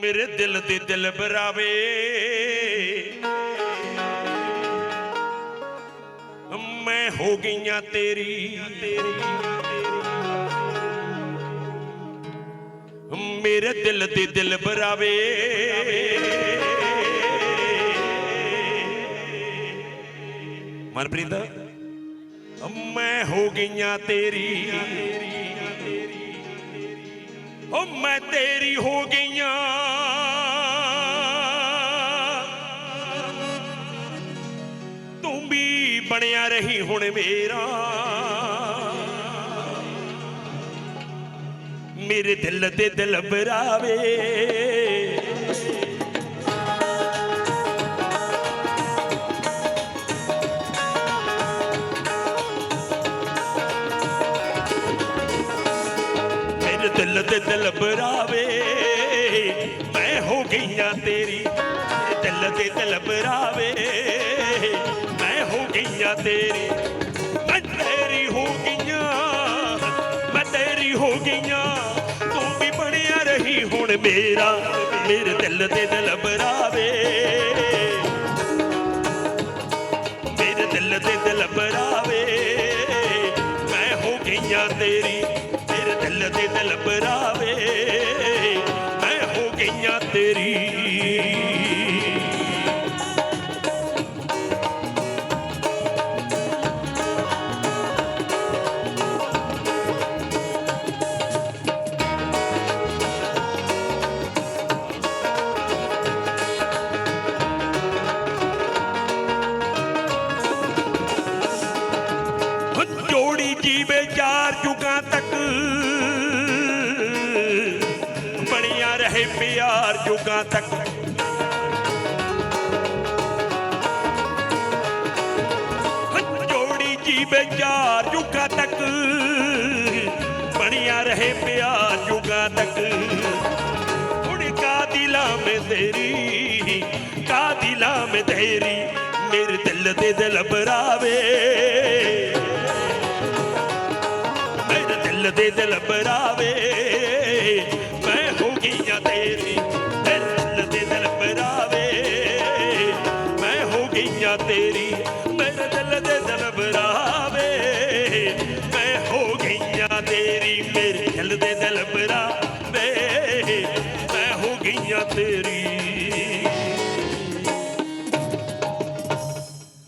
ਮੇਰੇ ਦਿਲ ਦੇ ਦਿਲ ਬਰਾਵੇ। ਮੈਂ ਹੋ ਗਈਆਂ ਤੇਰੀ। ਮੇਰੇ ਦਿਲ ਦੇ ਦਿਲ ਬਰਾਵੇ। ਮਨਪ੍ਰੀਤ, ਮੈਂ ਹੋ ਗਈਆਂ ਤੇਰੀ। ਓ ਮੈਂ ਤੇਰੀ ਹੋ ਗਈਆਂ। ਤੂੰ ਵੀ ਬਣਿਆ ਰਹੀ ਹੁਣ ਮੇਰਾ। ਮੇਰੇ ਦਿਲ ਤੇ ਦਿਲ ਬਰਾਵੇ। ਦਿਲ ਤੇ ਦਿਲ ਬਰਾਵੇ। ਮੈਂ ਹੋ ਗਈਆਂ ਤੇਰੀ ਦਿਲ ਤੇ ਦਿਲ ਬਰਾਵੇ। ਮੈਂ ਹੋ ਗਈਆਂ ਤੇਰੀ, ਮੈਂ ਤੇਰੀ ਹੋ ਗਈਆਂ, ਮੈਂ ਤੇਰੀ ਹੋ ਗਈਆਂ। ਤੂੰ ਵੀ ਬਣਿਆ ਰਹੀ ਹੁਣ ਮੇਰਾ, ਮੇਰੇ ਦਿਲ ਤੇ ਦਿਲ ਬਰਾਵੇ। ਮੇਰੇ ਦਿਲ ਤੇ ਦਿਲ ਬਰਾਵੇ। ਮੈਂ ਹੋ ਗਈਆਂ ਤੇਰੀ ਮੇਰੇ ਦਿਲ ਦੇ ਦਿਲ ਬਰਾਵੇ ਮੈਂ ਹੋ ਗਈਆਂ ਤੇਰੀ। ਜੋੜੀ ਜੀਵੇ ਰਹੇ ਪਿਆਰ ਯੁਗਾਂ ਤੱਕ। ਜੋੜੀ ਜੀਵੇ ਚਾਰ ਜੁਗਾਂ ਤੱਕ। ਬਣਿਆ ਰਹੇ ਪਿਆਰ ਯੁਗਾਂ ਤੱਕ। ਹੁਣ ਕਾਦਿਲਾ ਮੈਂ ਤੇਰੀ ਕਾਦਿਲਾ ਮੈਂ ਤੇਰੀ, ਮੇਰੇ ਦਿਲ ਦੇ ਦਿਲ ਬਰਾਵੇ। ਮੇਰੇ ਦਿਲ ਦੇ ਦਿਲ ਬਰਾਵੇ। ਗਈਆਂ ਤੇਰੀ, ਮੇਰੇ ਦਿਲ ਦੇ ਦਲਬਰਾਵੇ ਮੈਂ ਹੋ ਗਈਆਂ ਤੇਰੀ, ਮੇਰੇ ਦਿਲ ਦੇ ਦਲਬਰਾਵੇ ਮੈਂ ਹੋ ਗਈਆਂ ਤੇਰੀ।